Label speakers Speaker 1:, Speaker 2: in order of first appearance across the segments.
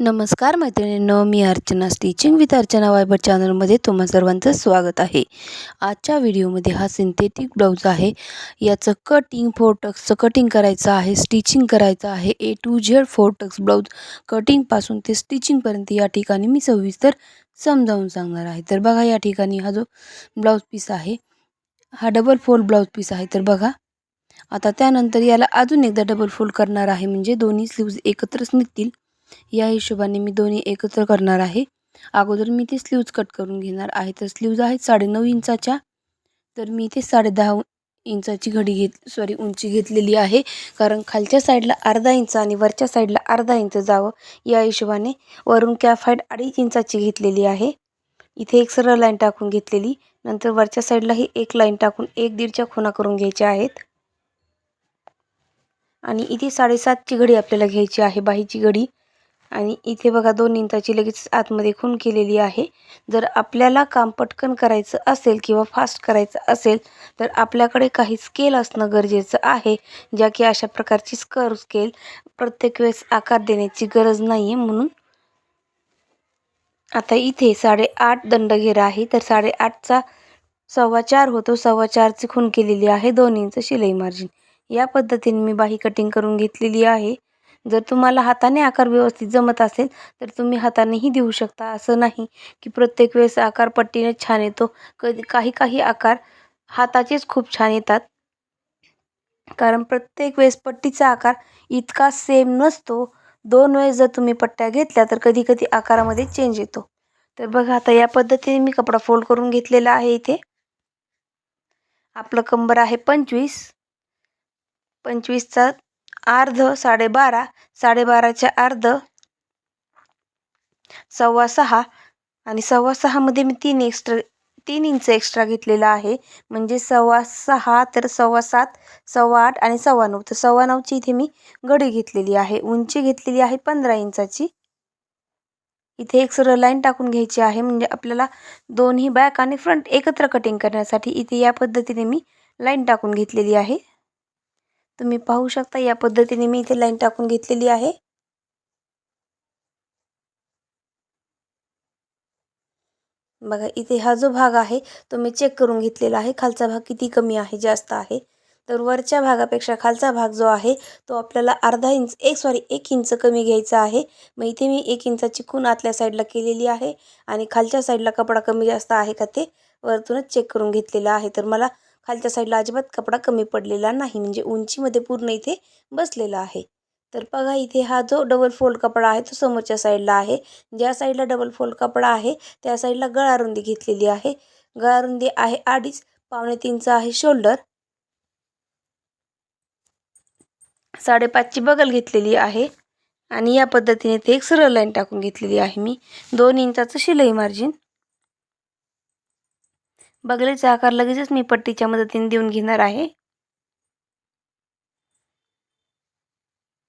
Speaker 1: नमस्कार मैत्रिणींनो मी अर्चना स्टिचिंग विथ अर्चना वायबर चॅनलमध्ये तुम्हा सर्वांचं स्वागत आहे. आजच्या व्हिडिओमध्ये हा सिंथेटिक ब्लाऊज आहे. याचं कटिंग फोर टक्सचं कटिंग करायचं आहे स्टिचिंग करायचं आहे. A to Z four tucks blouse कटिंगपासून ते स्टिचिंगपर्यंत या ठिकाणी मी सविस्तर समजावून सांगणार आहे. तर बघा या ठिकाणी हा जो ब्लाऊज पीस आहे हा डबल फोल्ड ब्लाऊज पीस आहे. तर बघा आता त्यानंतर याला अजून एकदा डबल फोल्ड करणार आहे. म्हणजे दोन्ही स्लीव्ज एकत्रच निघतील. या हिशोबाने मी दोन्ही एकत्र करणार आहे. अगोदर मी ते स्लीव्ज कट करून घेणार आहे. तर स्लीव्ज आहेत साडेनऊ इंचाच्या. तर मी इथे साडे दहा इंचाची घडी घेत सॉरी उंची घेतलेली आहे. कारण खालच्या साईडला अर्धा इंच आणि वरच्या साईडला अर्धा इंच जावं. या हिशोबाने वरून कॅफ अडीच इंचाची घेतलेली आहे. इथे एक सरळ लाईन टाकून घेतलेली. नंतर वरच्या साईडलाही एक लाईन टाकून एक दीडच्या खुणा करून घ्यायच्या आहेत. आणि इथे साडेसातची घडी आपल्याला घ्यायची आहे. बाहीची घडी. आणि इथे बघा दोन इंचाची लगेच आतमध्ये खून केलेली आहे. जर आपल्याला काम पटकन करायचं असेल किंवा फास्ट करायचं असेल तर आपल्याकडे काही स्केल असणं गरजेचं आहे. ज्या की अशा प्रकारची स्कर स्केल प्रत्येक वेळेस आकार देण्याची गरज नाही आहे म्हणून. आता इथे साडेआठ दंडघेरा आहे. तर साडेआठचा सव्वा चार होतो. सव्वा चारची खून केलेली आहे. दोन इंच शिलाई मार्जिन या पद्धतीने मी बाही कटिंग करून घेतलेली आहे. जर तुम्हाला हाताने आकार व्यवस्थित जमत असेल तर तुम्ही हातानेही देऊ शकता. असं नाही की प्रत्येक वेळेस आकार पट्टीने छान येतो. कधी काही काही आकार हाताचेच खूप छान येतात. कारण प्रत्येक वेळेस पट्टीचा आकार इतका सेम नसतो. दोन वेळेस जर तुम्ही पट्ट्या घेतल्या तर कधी कधी आकारामध्ये चेंज येतो. तर बघा आता या पद्धतीने मी कपडा फोल्ड करून घेतलेला आहे इथे. आपलं कंबर आहे पंचवीस. पंचवीसचा अर्ध साडेबारा साडेबाराच्या अर्ध सव्वा सहा आणि सव्वा सहामध्ये मी तीन एक्स्ट्रा तीन इंच एक्स्ट्रा घेतलेला आहे. म्हणजे सव्वा सहा तर सव्वा सात सव्वा आठ आणि सव्वा नऊ. तर सव्वा नऊची इथे मी घडी घेतलेली आहे. उंची घेतलेली आहे पंधरा इंचाची. इथे एक सरळ लाईन टाकून घ्यायची आहे. म्हणजे आपल्याला दोन्ही बॅक आणि फ्रंट एकत्र कटिंग करण्यासाठी इथे या पद्धतीने मी लाईन टाकून घेतलेली आहे. तुम्ही पाहू शकता या पद्धतीने मी इथे लाईन टाकून घेतलेली आहे. बघा इथे हा जो भाग आहे तो मी चेक करून घेतलेला आहे. खालचा भाग किती कमी आहे जास्त आहे. तर वरच्या भागापेक्षा खालचा भाग जो आहे तो आपल्याला अर्धा इंच एक सॉरी एक इंच कमी घ्यायचा आहे. मग इथे मी एक इंचाची खून आतल्या साईडला केलेली आहे. आणि खालच्या साईडला कपडा कमी जास्त आहे का ते वरतूनच चेक करून घेतलेला आहे. तर मला खालच्या साईडला अजिबात कपडा कमी पडलेला नाही म्हणजे उंचीमध्ये पूर्ण इथे बसलेला आहे. तर बघा इथे हा जो डबल फोल्ड कपडा आहे तो समोरच्या साईडला आहे. ज्या साईडला डबल फोल्ड कपडा आहे त्या साईडला गळारुंदी घेतलेली आहे. गळारुंदी आहे अडीच पावणे तीनचा आहे शोल्डर साडेपाचची बगल घेतलेली आहे. आणि या पद्धतीने ते एक सरळ लाईन टाकून घेतलेली आहे मी. दोन इंचाचं शिलाई मार्जिन बगलेचा आकार लगेचच मी पट्टीच्या मदतीने देऊन घेणार आहे.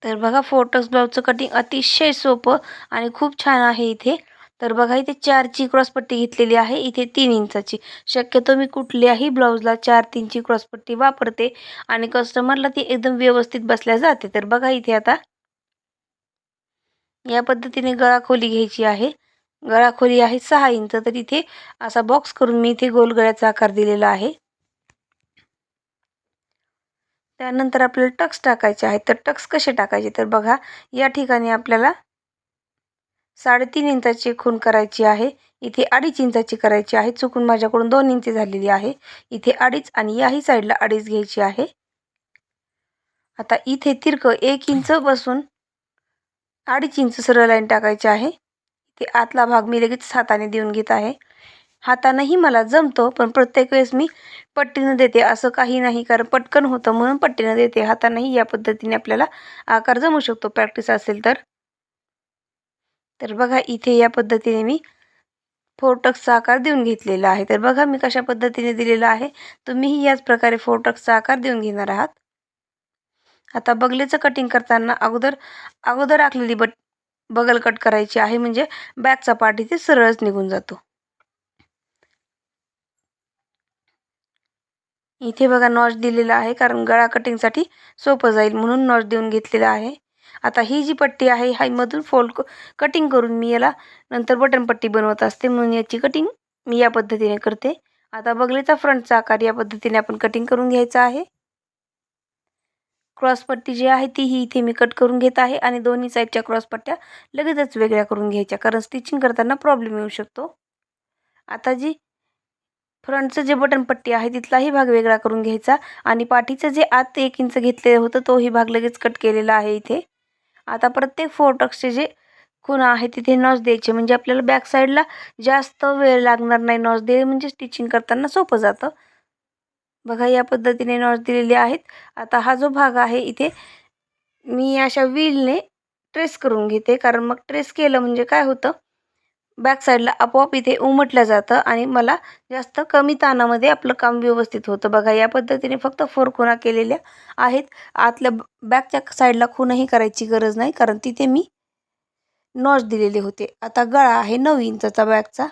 Speaker 1: तर बघा फोटोक्स ब्लाऊजचं कटिंग अतिशय सोपं आणि खूप छान आहे इथे. तर बघा इथे चारची क्रॉसपट्टी घेतलेली आहे इथे तीन इंचाची. शक्यतो मी कुठल्याही ब्लाऊजला चार तीनची क्रॉसपट्टी वापरते आणि कस्टमरला ती एकदम व्यवस्थित बसल्या जाते. तर बघा इथे आता या पद्धतीने गळा खोली घ्यायची आहे. गळाखोली आहे सहा इंच. तर इथे असा बॉक्स करून मी इथे गोल गळ्याचा आकार दिलेला आहे. त्यानंतर आपल्याला टक्स टाकायचे आहेत. तर टक्स कसे टाकायचे? तर बघा या ठिकाणी आपल्याला साडेतीन इंचाची खूण करायची आहे. इथे अडीच इंचाची करायची आहे. चुकून माझ्याकडून दोन इंची झालेली आहे. इथे अडीच आणि याही साईडला अडीच घ्यायची आहे. आता इथे तिरकं एक इंच बसून अडीच इंच सरळ लाईन टाकायची आहे. ते आतला भाग मी लगेच हाताने देऊन घेत आहे. हातानंही मला जमतो पण प्रत्येक वेळेस मी पट्टीनं देते. असं काही नाही कारण पटकन होतं म्हणून पट्टीनं देते. हातानंही या पद्धतीने आपल्याला आकार जमू शकतो. प्रॅक्टिस असेल तर. तर बघा इथे या पद्धतीने मी फोरटक्सचा आकार देऊन घेतलेला आहे. तर बघा मी कशा पद्धतीने दिलेला आहे. तुम्हीही याच प्रकारे फोरटक्सचा आकार देऊन घेणार आहात. आता बगलेचं कटिंग करताना अगोदर अगोदर आखलेली बट बगल कट करायची आहे म्हणजे बॅकचा पार्ट इथे सरळच निघून जातो. इथे बघा नॉच दिलेला आहे कारण गळा कटिंगसाठी सोपं जाईल म्हणून नॉच देऊन घेतलेला आहे. आता ही जी पट्टी आहे हा मधून फोल्ड कटिंग करून मी याला नंतर बटन पट्टी बनवत असते म्हणून याची कटिंग मी या पद्धतीने करते. आता बगलेचा फ्रंटचा आकार या पद्धतीने आपण कटिंग करून घ्यायचा आहे. क्रॉसपट्टी जी आहे ती ही इथे मी कट करून घेत आहे आणि दोन्ही साईडच्या क्रॉसपट्ट्या लगेचच वेगळ्या करून घ्यायच्या कारण स्टिचिंग करताना प्रॉब्लेम येऊ शकतो. आता जी फ्रंटचं जे बटनपट्टी आहे तिथलाही भाग वेगळा करून घ्यायचा आणि पाठीचं जे आत एक इंच घेतलेलं होतं तोही भाग लगेच कट केलेला आहे इथे. आता प्रत्येक फोटक्सचे जे खुणा आहे तिथे नॉज द्यायचे म्हणजे आपल्याला बॅक साईडला जास्त वेळ लागणार नाही. नॉज दे म्हणजे स्टिचिंग करताना सोपं जातं. बघा या पद्धतीने नॉच दिलेले आहेत. आता हा जो भाग आहे इथे मी अशा व्हीलने ट्रेस करून घेते. कारण मग ट्रेस केलं म्हणजे काय होतं? बॅक साईडला आपोआप इथे उमटलं जातं आणि मला जास्त कमी ताणामध्ये आपलं काम व्यवस्थित होतं. बघा या पद्धतीने फक्त फोर खुणा केलेल्या आहेत. आतल्या बॅकच्या साईडला खुणही करायची गरज नाही. कारण तिथे मी नॉच दिलेले होते. आता गळा आहे नऊ इंचाचा बॅगचा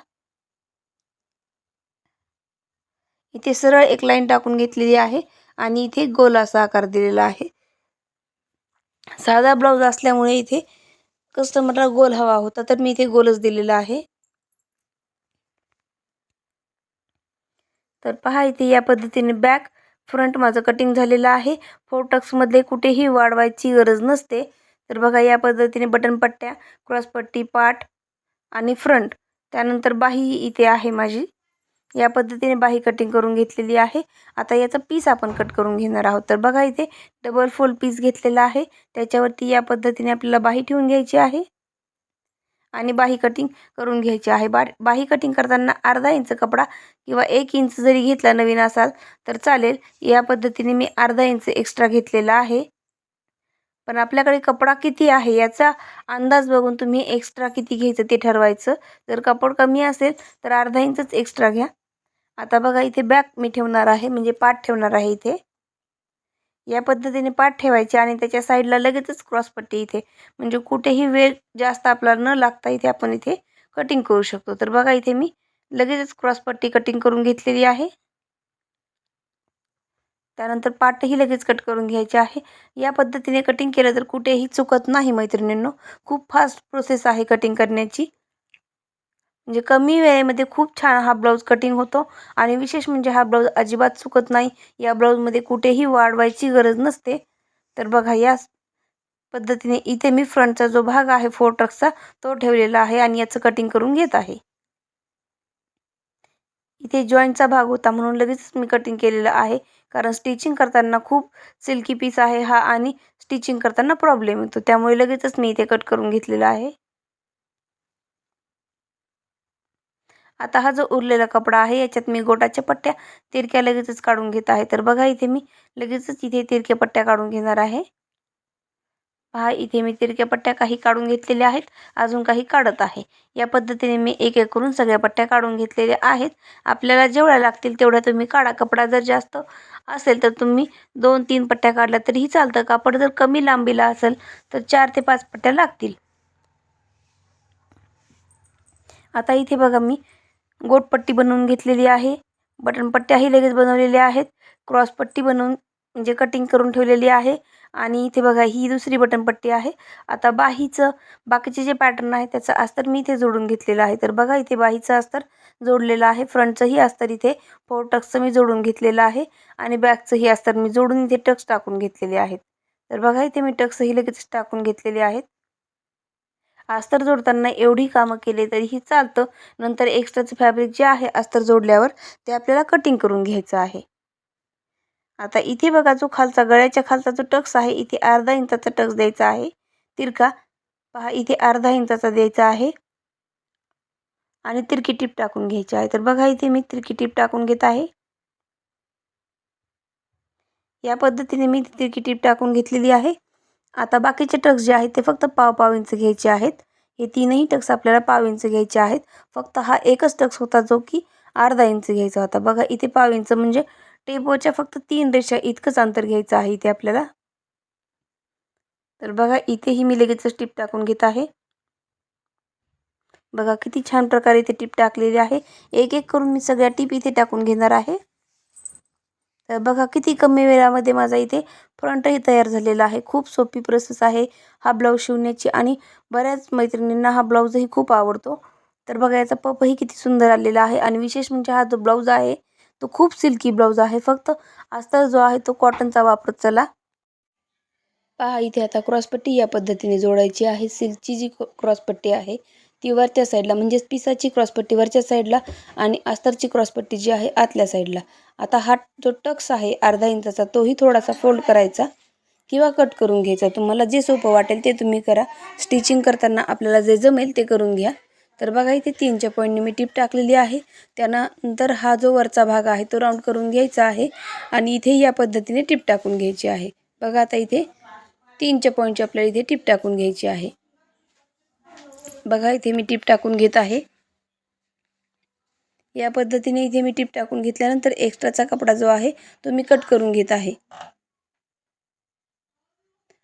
Speaker 1: इथे सरळ एक लाईन टाकून घेतलेली आहे आणि इथे गोल असा आकार दिलेला आहे. साधा ब्लाऊज असल्यामुळे इथे कस्टमरला गोल हवा होता तर मी इथे गोलच दिलेला आहे. तर पहा इथे या पद्धतीने बॅक फ्रंट माझं कटिंग झालेलं आहे. फोर कुठेही वाढवायची गरज नसते. तर बघा या पद्धतीने बटन पट्ट्या क्रॉसपट्टी पाठ आणि फ्रंट त्यानंतर बाही इथे आहे माझी. या पद्धतीने बाही कटिंग करून घेतलेली आहे. आता याचा पीस आपण कट करून घेणार आहोत. तर बघा इथे डबल फोल्ड पीस घेतलेला आहे. त्याच्यावरती या पद्धतीने आपल्याला बाही ठेवून घ्यायची आहे. आणि बाही कटिंग करून घ्यायची आहे. बा बाही कटिंग करताना अर्धा इंच कपडा किंवा एक इंच जरी घेतला नवीन असाल तर चालेल. या पद्धतीने मी अर्धा इंच एक्स्ट्रा घेतलेला आहे. पण आपल्याकडे कपडा किती आहे याचा अंदाज बघून तुम्ही एक्स्ट्रा किती घ्यायचं ते ठरवायचं. जर कपड कमी असेल तर अर्धा इंचच एक्स्ट्रा घ्या. आता बघा इथे बॅक मी ठेवणार आहे म्हणजे पाठ ठेवणार आहे इथे. या पद्धतीने पाठ ठेवायचे आणि त्याच्या साईडला लगेचच क्रॉसपट्टी इथे. म्हणजे कुठेही वेळ जास्त आपल्याला न लागता इथे आपण इथे कटिंग करू शकतो. तर बघा इथे मी लगेचच क्रॉसपट्टी कटिंग करून घेतलेली आहे. त्यानंतर पाठही लगेच कट करून घ्यायचे आहे. या पद्धतीने कटिंग केलं तर कुठेही चुकत नाही मैत्रिणींनो. खूप फास्ट प्रोसेस आहे कटिंग करण्याची. म्हणजे कमी वेळेमध्ये खूप छान हा ब्लाऊज कटिंग होतो. आणि विशेष म्हणजे हा ब्लाऊज अजिबात चुकत नाही. या ब्लाऊजमध्ये कुठेही वाढवायची गरज नसते. तर बघा या पद्धतीने इथे मी फ्रंटचा जो भाग आहे फोर ट्रकचा तो ठेवलेला आहे आणि याचं कटिंग करून घेत आहे. इथे जॉईंटचा भाग होता म्हणून लगेचच मी कटिंग केलेलं आहे. कारण स्टिचिंग करताना खूप सिल्की पीस आहे हा आणि स्टिचिंग करताना प्रॉब्लेम येतो. त्यामुळे लगेचच मी इथे कट करून घेतलेला आहे. आता हा जो उरलेला कपडा आहे याच्यात मी गोटाच्या पट्ट्या तिरक्या लगेचच काढून घेत आहे. तर बघा इथे मी लगेचच इथे तिरक्या पट्ट्या काढून घेणार आहे. पहा इथे मी तिरक्या पट्ट्या काही काढून घेतलेल्या आहेत अजून काही काढत आहे. या पद्धतीने मी एक एक करून सगळ्या पट्ट्या काढून घेतलेल्या आहेत. आपल्याला जेवढ्या लागतील तेवढ्या तुम्ही काढा. कपडा जर जास्त असेल तर तुम्ही दोन तीन पट्ट्या काढल्या तरीही चालतं. कापड जर कमी लांबीला असेल तर चार ते पाच पट्ट्या लागतील. आता इथे बघा मी गोटपट्टी बनवून घेतलेली आहे. बटन पट्ट्याही लगेच बनवलेल्या आहेत. क्रॉसपट्टी बनवून म्हणजे कटिंग करून ठेवलेली आहे. आणि इथे बघा ही दुसरी बटनपट्टी आहे. आता बाहीचं बाकीचे जे पॅटर्न आहे त्याचं अस्तर मी इथे जोडून घेतलेलं आहे. तर बघा इथे बाहीचं अस्तर जोडलेलं आहे. फ्रंटचंही अस्तर इथे फोर टक्सचं मी जोडून घेतलेलं आहे. आणि बॅकचंही अस्तर मी जोडून इथे टक्स टाकून घेतलेले आहेत. तर बघा इथे मी टक्सही लगेच टाकून घेतलेले आहेत. अस्तर जोडताना एवढी कामं केले तरीही चालतं. नंतर एक्स्ट्राचं फॅब्रिक जे आहे अस्तर जोडल्यावर ते आपल्याला कटिंग करून घ्यायचं आहे. आता इथे बघा जो खालचा गळ्याच्या खालचा जो टक्स आहे इथे अर्धा इंचाचा टक्स द्यायचा आहे. तिरका पहा इथे अर्धा इंचाचा द्यायचा आहे. आणि तिरकी टीप टाकून घ्यायची आहे. तर बघा इथे मी तिरकी टीप टाकून घेत आहे. या पद्धतीने मी तिरकी टीप टाकून घेतलेली आहे. आता बाकीचे टक्स जे आहेत ते फक्त पाव पाव इंच घ्यायचे आहेत. हे तीनही टक्स आपल्याला पाव इंच घ्यायचे आहेत. फक्त हा एकच टक्स होता जो की अर्धा इंच घ्यायचा होता. बघा इथे पाव इंच म्हणजे टेपोच्या फक्त तीन रेषा इतकंच अंतर घ्यायचं आहे इथे आपल्याला. तर बघा इथेही मी लगेचच टिप टाकून घेत आहे. बघा किती छान प्रकारे इथे टिप टाकलेली आहे. एक एक करून मी सगळ्या टिप इथे टाकून घेणार आहे. तर बघा किती कमी वेळामध्ये माझा इथे फ्रंटही तयार झालेला आहे. खूप सोपी प्रोसेस आहे हा ब्लाऊज शिवण्याची आणि बऱ्याच मैत्रिणींना हा ब्लाऊजही खूप आवडतो. तर बघा याचा पपही किती सुंदर आलेला आहे आणि विशेष म्हणजे हा जो ब्लाऊज आहे तो खूप सिल्की ब्लाऊज आहे. फक्त आजचा जो आहे तो कॉटनचा वापरत चला. पहा इथे आता क्रॉसपट्टी या पद्धतीने जोडायची आहे. सिल्कची जी क्रॉसपट्टी आहे ती वरच्या साईडला म्हणजेच पिसाची क्रॉसपट्टी वरच्या साईडला आणि अस्तरची क्रॉसपट्टी जी आहे आतल्या साईडला. आता हा जो टक्स आहे अर्धा इंचाचा तोही थोडासा फोल्ड करायचा किंवा कट करून घ्यायचा. तुम्हाला जे सोपं वाटेल ते तुम्ही करा. स्टिचिंग करताना आपल्याला जे जमेल ते करून घ्या. तर बघा इथे तीनच्या पॉईंटने मी टीप टाकलेली आहे. त्यानंतर हा जो वरचा भाग आहे तो राऊंड करून घ्यायचा आहे आणि इथे या पद्धतीने टीप टाकून घ्यायची आहे. बघा आता इथे तीनच्या पॉईंटची आपल्याला इथे टीप टाकून घ्यायची आहे. बघा इथे मी टीप टाकून घेत आहे. या पद्धतीने इथे मी टीप टाकून घेतल्यानंतर एक्स्ट्राचा कपडा जो आहे तो मी कट करून घेत आहे.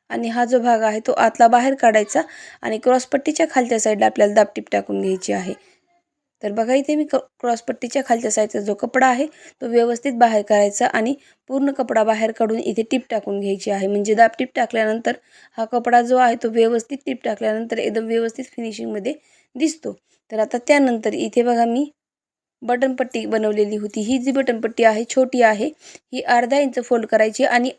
Speaker 1: आणि हा जो भाग आहे तो आतला बाहेर काढायचा आणि क्रॉसपट्टीच्या खालच्या साईडला आपल्याला दाबटीप टाकून घ्यायची आहे. तर बघा इथे मी क क्रॉसपट्टीच्या खालच्या साईडचा जो कपडा आहे तो व्यवस्थित बाहेर करायचा आणि पूर्ण कपडा बाहेर काढून इथे टीप टाकून घ्यायची आहे. म्हणजे दाबटीप टाकल्यानंतर हा कपडा जो आहे तो व्यवस्थित टीप टाकल्यानंतर एकदम व्यवस्थित फिनिशिंगमध्ये दिसतो. तर आता त्यानंतर इथे बघा मी बटनपट्टी बनवलेली होती. ही जी बटनपट्टी आहे छोटी आहे ही अर्धा इंच फोल्ड करायची आणि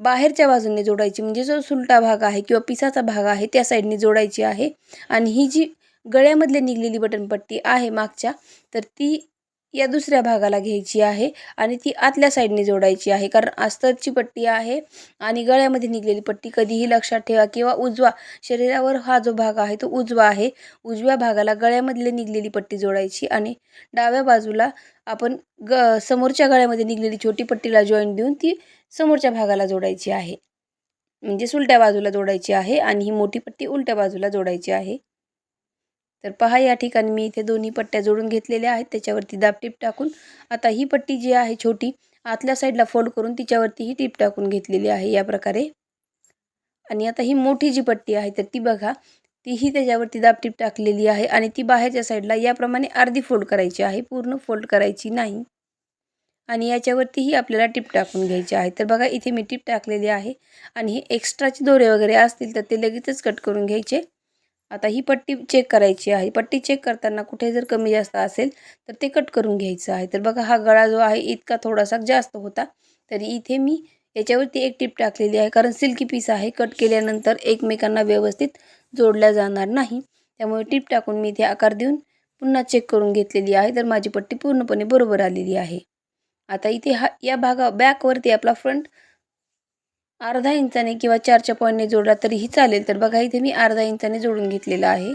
Speaker 1: बाहेरच्या बाजूने जोडायची. म्हणजे जो सुलटा भाग आहे किंवा पिसाचा भाग आहे त्या साईडने जोडायची आहे. आणि ही जी गळ्यामधले निघलेली बटनपट्टी आहे मागच्या तर ती या दुसऱ्या भागाला घ्यायची आहे आणि ती आतल्या साईडने जोडायची आहे. कारण अस्तरची पट्टी आहे आणि गळ्यामध्ये निघलेली पट्टी कधीही लक्षात ठेवा किंवा उजवा. शरीरावर हा जो भाग आहे तो उजवा आहे. उजव्या भागाला गळ्यामधले निघलेली पट्टी जोडायची आणि डाव्या बाजूला आपण ग समोरच्या गळ्यामध्ये निघलेली छोटी पट्टीला जॉईंट देऊन ती समोरच्या भागाला जोडायची आहे. म्हणजे उलट्या बाजूला जोडायची आहे आणि ही मोठी पट्टी उलट्या बाजूला जोडायची आहे. तर पहा या ठिकाणी मी इथे दोन्ही पट्ट्या जोडून घेतलेल्या आहेत. त्याच्यावरती दाब टीप टाकून आता ही पट्टी जी आहे छोटी आतल्या साईडला फोल्ड करून तिच्यावरती ही टीप टाकून घेतलेली आहे या प्रकारे. आणि आता ही मोठी जी पट्टी आहे तर ती बघा तीही त्याच्यावरती दाब टीप टाकलेली आहे आणि ती बाहेरच्या साईडला याप्रमाणे अर्धी फोल्ड करायची आहे पूर्ण फोल्ड करायची नाही. आणि याच्यावरतीही आपल्याला टीप टाकून घ्यायची आहे. तर बघा इथे मी टीप टाकलेली आहे आणि हे एक्स्ट्राचे दोरे वगैरे असतील तर ते लगेचच कट करून घ्यायचे. आता ही पट्टी चेक करायची आहे. पट्टी चेक करताना कुठे जर कमी जास्त असेल तर ते कट करून घ्यायचं आहे. तर बघा हा गळा जो आहे इतका थोडासा जास्त होता. तरी इथे मी याच्यावरती एक टिप टाकलेली आहे. कारण सिल्की पीस आहे. कट केल्यानंतर एकमेकांना व्यवस्थित जोडल्या जाणार नाही. त्यामुळे टिप टाकून मी इथे आकार देऊन पुन्हा चेक करून घेतलेली आहे. तर माझी पट्टी पूर्णपणे बरोबर आलेली आहे. आता इथे हा या भागा बॅकवरती आपला फ्रंट अर्धा इंचाने किंवा चारच्या पॉईंटने जोडला तरीही चालेल. तर बघा इथे मी अर्धा इंचाने जोडून घेतलेला आहे.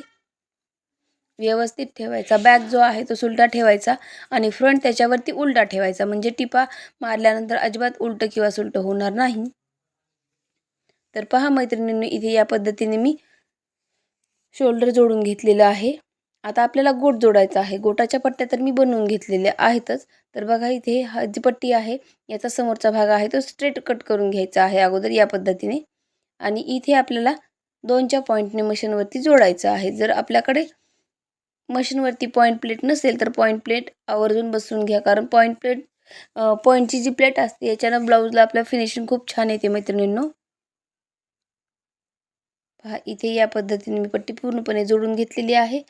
Speaker 1: व्यवस्थित ठेवायचा. बॅक जो आहे तो सुलटा ठेवायचा आणि फ्रंट त्याच्यावरती उलटा ठेवायचा. म्हणजे टिपा मारल्यानंतर अजिबात उलटं किंवा सुलटं होणार नाही. तर पहा मैत्रिणींनी इथे या पद्धतीने मी शोल्डर जोडून घेतलेलं आहे. आता आपल्याला गोट जोडायचा आहे. गोटाच्या पट्ट्या तर मी बनवून घेतलेल्या आहेतच. तर बघा इथे हा जी पट्टी आहे याचा समोरचा भाग आहे तो स्ट्रेट कट करून घ्यायचा आहे अगोदर या पद्धतीने. आणि इथे आपल्याला दोनच्या पॉईंटने मशीनवरती जोडायचं आहे. जर आपल्याकडे मशीनवरती पॉईंट प्लेट नसेल तर पॉईंट प्लेट आवर्जून बसवून घ्या. कारण पॉईंट प्लेट पॉईंटची जी प्लेट असते याच्यानं ब्लाऊजला आपल्या फिनिशिंग खूप छान येते मैत्रिणींनो. पहा इथे या पद्धतीने मी पट्टी पूर्णपणे जोडून घेतलेली आहे.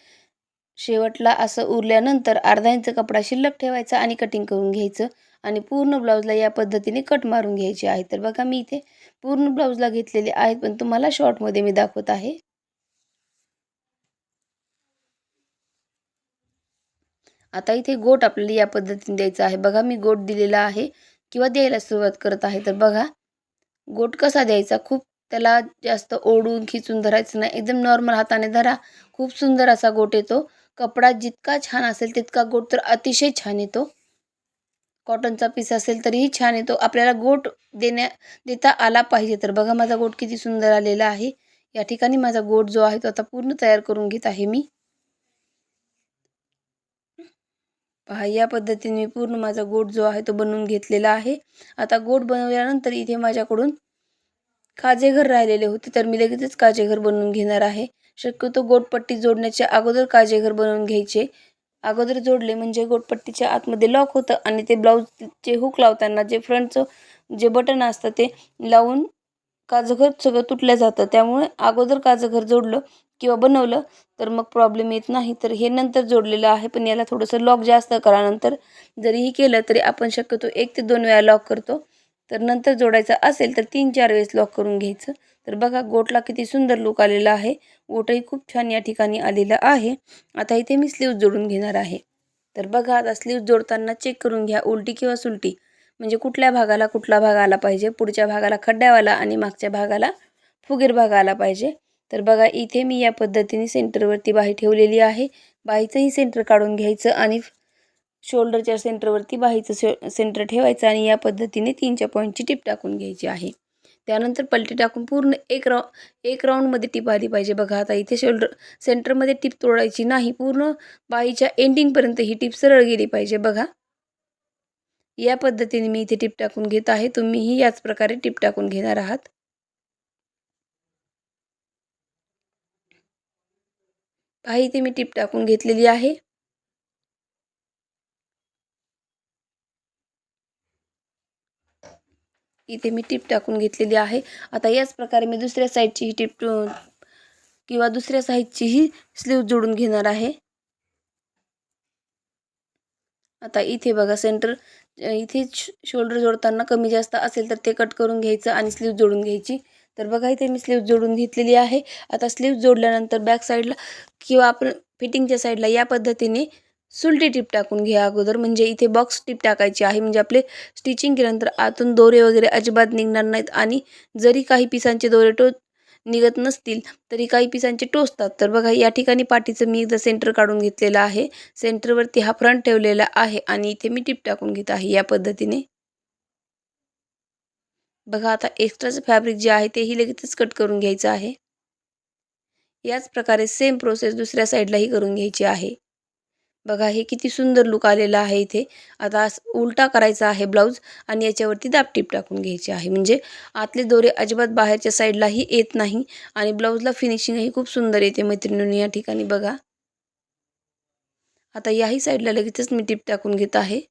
Speaker 1: शेवटला असं उरल्यानंतर अर्धा इंच कपडा शिल्लक ठेवायचा आणि कटिंग करून घ्यायचं आणि पूर्ण ब्लाऊजला या पद्धतीने कट मारून घ्यायचे आहे. तर बघा मी इथे पूर्ण ब्लाऊजला घेतलेले आहेत पण तुम्हाला शॉर्टमध्ये मी दाखवत आहे. आता इथे गोट आपल्याला या पद्धतीने द्यायचा आहे. बघा मी गोट दिलेला आहे किंवा द्यायला सुरुवात करत आहे. तर बघा गोट कसा द्यायचा? खूप त्याला जास्त ओढून खिचून धरायचं नाही. एकदम नॉर्मल हाताने धरा. खूप सुंदर असा गोट येतो. कपडा जितका छान असेल तितका गोट तर अतिशय छान येतो. कॉटनचा पीस असेल तरीही छान येतो. आपल्याला गोट देण्या देता आला पाहिजे तर. बघा माझा गोट किती सुंदर आलेला आहे. या ठिकाणी माझा गोट जो आहे तो आता पूर्ण तयार करून घेत आहे मी. पहा या पद्धतीने मी पूर्ण माझा गोट जो आहे तो बनवून घेतलेला आहे. आता गोट बनवल्यानंतर इथे माझ्याकडून काजेघर राहिलेले होते तर मी लगेचच काजेघर बनवून घेणार आहे. शक्यतो गोटपट्टी जोडण्याच्या अगोदर काजेघर बनवून घ्यायचे. अगोदर जोडले म्हणजे गोटपट्टीच्या आतमध्ये लॉक होतं आणि ते ब्लाऊजचे हुक लावताना जे फ्रंटचं जे बटन असतं ते लावून काजघर सगळं तुटलं जातं. त्यामुळे अगोदर काजघर जोडलं किंवा बनवलं तर मग प्रॉब्लेम येत नाही. तर हे नंतर जोडलेलं आहे पण याला थोडंसं लॉक जास्त करानंतर जरीही केलं तरी आपण शक्यतो एक ते दोन वेळा लॉक करतो. तर नंतर जोडायचं असेल तर तीन चार वेळेस लॉक करून घ्यायचं. तर बघा गोटला किती सुंदर लुक आलेला आहे. गोटही खूप छान या ठिकाणी आलेला आहे. आता इथे मी स्लीव्ह जोडून घेणार आहे. तर बघा आता स्लीव्ह जोडताना चेक करून घ्या उलटी किंवा सुलटी. म्हणजे कुठल्या भागाला कुठला भाग आला पाहिजे? पुढच्या भागाला खड्ड्यावाला आणि मागच्या भागाला फुगीर भाग आला पाहिजे. तर बघा इथे मी या पद्धतीने सेंटरवरती बाही ठेवलेली आहे. बाहीचंही सेंटर काढून घ्यायचं आणि शोल्डरच्या सेंटरवरती बाहीचं शो सेंटर ठेवायचं आणि या पद्धतीने तीनच्या पॉईंटची टिप टाकून घ्यायची आहे. त्यानंतर पलटी टाकून पूर्ण एक राऊ एक राऊंडमध्ये टिप आली पाहिजे. बघा आता इथे शोल्डर सेंटरमध्ये टिप तोडायची नाही. पूर्ण बाईच्या एंडिंगपर्यंत ही टीप सरळ गेली पाहिजे. बघा. या पद्धतीने मी इथे टिप टाकून घेत आहे. तुम्हीही याच प्रकारे टिप टाकून घेणार आहात. काही इथे मी टिप टाकून घेतलेली आहे. इथे मी टिप टाकून घेतलेली आहे. आता याच प्रकारे मी दुसऱ्या साईडची ही टिप किंवा दुसऱ्या साईडची ही स्लीव जोडून घेणार आहे. आता इथे बघा सेंटर इथे शोल्डर जोडताना कमी जास्त असेल तर ते कट करून घ्यायचं आणि स्लीव जोडून घ्यायची. तर बघा इथे मी स्लीव जोडून घेतलेली आहे. आता स्लीव जोडल्यानंतर बॅक साईडला किंवा आपण फिटिंगच्या साईडला या पद्धतीने सुलटी टीप टाकून घ्या अगोदर. म्हणजे इथे बॉक्स टिप टाकायची आहे. म्हणजे आपले स्टिचिंग केल्यानंतर आतून दोरे वगैरे अजिबात निघणार नाहीत. आणि जरी काही पिसांचे दोरे टो निघत नसतील तरी काही पिसांचे टोचतात. तर बघा या ठिकाणी पाठीचं मी एकदा सेंटर काढून घेतलेलं आहे. सेंटरवरती हा फ्रंट ठेवलेला आहे. आणि इथे मी टिप टाकून घेत आहे या पद्धतीने. बघा आता एक्स्ट्राचं फॅब्रिक जे आहे तेही लगेचच कट करून घ्यायचं आहे. याच प्रकारे सेम प्रोसेस दुसऱ्या साईडलाही करून घ्यायची आहे. बघा हे किती सुंदर लुक आलेला आहे इथे. आता उलटा करायचा आहे ब्लाऊज आणि याच्यावरती दापटीप टाकून घ्यायची आहे. म्हणजे आतले दोरे अजिबात बाहेरच्या साईडलाही येत नाही आणि ब्लाऊजला फिनिशिंगही खूप सुंदर येते मैत्रिणींनी या ठिकाणी बघा. आता याही साईडला लगेचच मी टिप टाकून घेत आहे.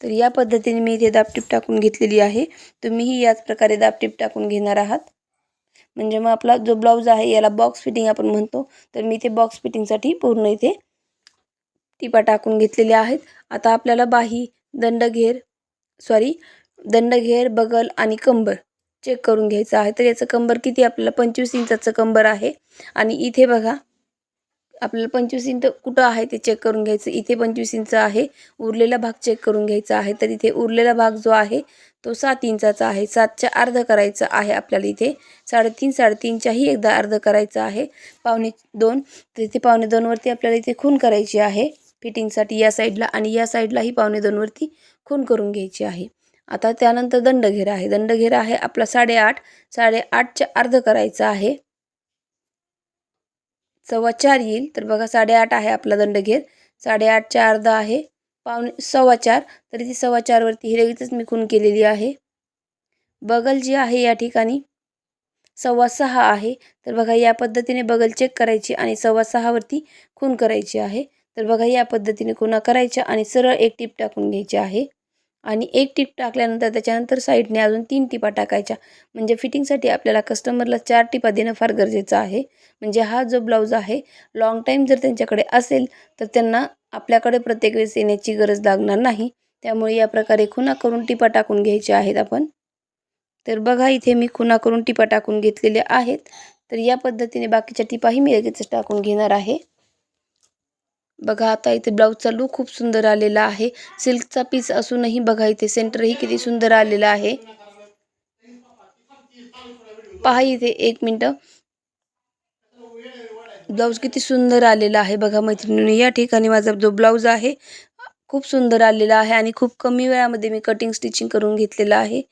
Speaker 1: तर या पद्धतीने मी इथे दापटीप टाकून घेतलेली आहे. तुम्हीही याच प्रकारे दापटीप टाकून घेणार आहात. म्हणजे मग आपला जो ब्लाऊज आहे याला बॉक्स फिटिंग आपण म्हणतो. तर मी इथे बॉक्स फिटिंगसाठी पूर्ण इथे टिपा टाकून घेतलेल्या आहेत. आता आपल्याला बाही दंडघेर सॉरी दंडघेर बगल आणि कंबर चेक करून घ्यायचं आहे. तर याचं कंबर किती? आपल्याला पंचवीस इंचाचं कंबर आहे. आणि इथे बघा आपल्याला पंचवीस इंच कुठं आहे ते चेक करून घ्यायचं. इथे पंचवीस इंच आहे. उरलेला भाग चेक करून घ्यायचा आहे. तर इथे उरलेला भाग जो आहे तो सात इंचाचा आहे. सातच्या अर्ध करायचा आहे आपल्याला इथे. साडेतीन साडेतीनच्याही एकदा अर्ध करायचा आहे. पावणे दोन. तर इथे पावणे दोनवरती आपल्याला इथे खून करायची आहे. फिटिंगसाठी या साईडला आणि या साईडलाही पावणे दोनवरती खून करून घ्यायची आहे. आता त्यानंतर दंडघेरा आहे. दंडघेरा आहे आपला साडेआठ. साडेआठच्या अर्ध करायचा आहे. सव्वा चार येईल. तर बघा साडेआठ आहे आपला दंडघेर. साडेआठच्या अर्धा आहे. पावणे सव्वा चार. तरी ती सव्वा चारवरती ही लगेचच मी खून केलेली आहे. बगल जी आहे या ठिकाणी सव्वा सहा आहे. तर बघा या पद्धतीने बगल चेक करायची आणि सव्वा सहावरती खून करायची आहे. तर बघा या पद्धतीने खुणा करायच्या आणि सरळ एक टीप टाकून घ्यायची आहे. आणि एक टीप टाकल्यानंतर त्याच्यानंतर साईडने अजून तीन टिपा टाकायच्या. म्हणजे फिटिंगसाठी आपल्याला कस्टमरला चार टिपा देणं फार गरजेचं आहे. म्हणजे हा जो ब्लाऊज आहे लाँग टाईम जर त्यांच्याकडे असेल तर त्यांना आपल्याकडे प्रत्येक वेळेस येण्याची गरज लागणार नाही. त्यामुळे या प्रकारे खुणा करून टिपा टाकून घ्यायचे आहेत आपण. तर बघा इथे मी खुणा करून टिपा टाकून घेतलेल्या आहेत. तर या पद्धतीने बाकीच्या टिपाही मी लगेचच टाकून घेणार आहे. बघा आता इथे ब्लाऊजचा लूक खूप सुंदर आलेला आहे. सिल्कचा पीस असूनही बघा इथे सेंटरही किती सुंदर आलेला आहे. पहा इथे एक मिनटं. ब्लाऊज किती सुंदर आलेला आहे बघा मैत्रिणी या ठिकाणी माझा जो ब्लाऊज आहे खूप सुंदर आलेला आहे आणि खूप कमी वेळामध्ये मी कटिंग स्टिचिंग करून घेतलेलं आहे.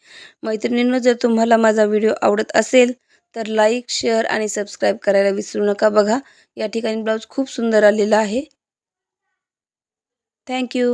Speaker 1: मैत्रिणींनो जर तुम्हाला माझा व्हिडिओ आवडत असेल तर लाईक शेअर आणि सबस्क्राईब करायला विसरू नका बघा. या ठिकाणी ब्लाऊज खूप सुंदर आलेला आहे. Thank you